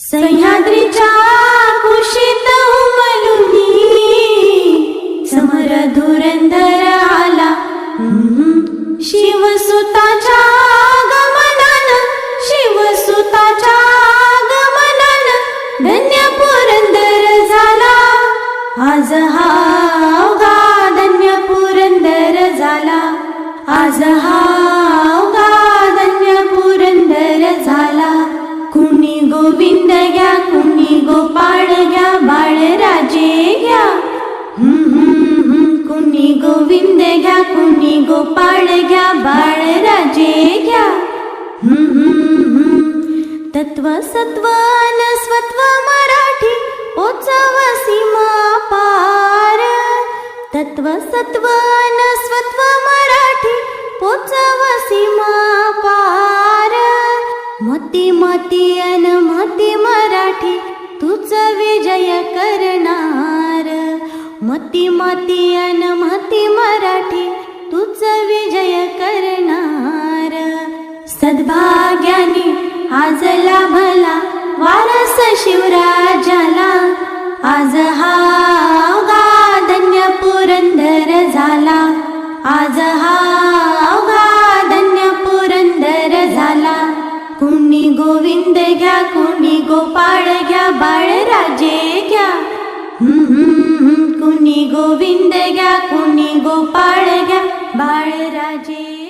सह्याद्रीच्या कुशीत उमलुनी समर धुरंधर आला. शिवसुताच्या गमनान शिवसुताच्या गमनान धन्य पुरंदर झाला. आज हा धन्य पुरंदर झाला. आज हा घ्या कुणी गोपाळ घ्या बाळराजे घ्या. कुणी गोविंद घ्या कुणी गोपाळ घ्या बाळराजे घ्या हम्म, हम्म, हम्म. तत्व सत्व न स्वत्व मराठी पोचव सीमा पार तत्व सत्व स्वत्व मराठी अन मती मराठी तूच विजय करणार. मती मती अन मती मराठी तूच विजय करणार. सद्भाग्याने आज लाभला वारस शिवराज. गोविंद घ्या कुणी गोपाळ घ्या बाळराजे घ्या हम्म, हम्म, हम्म. कुणी गोविंद घ्या कुणी गोपाळ घ्या बाळराजे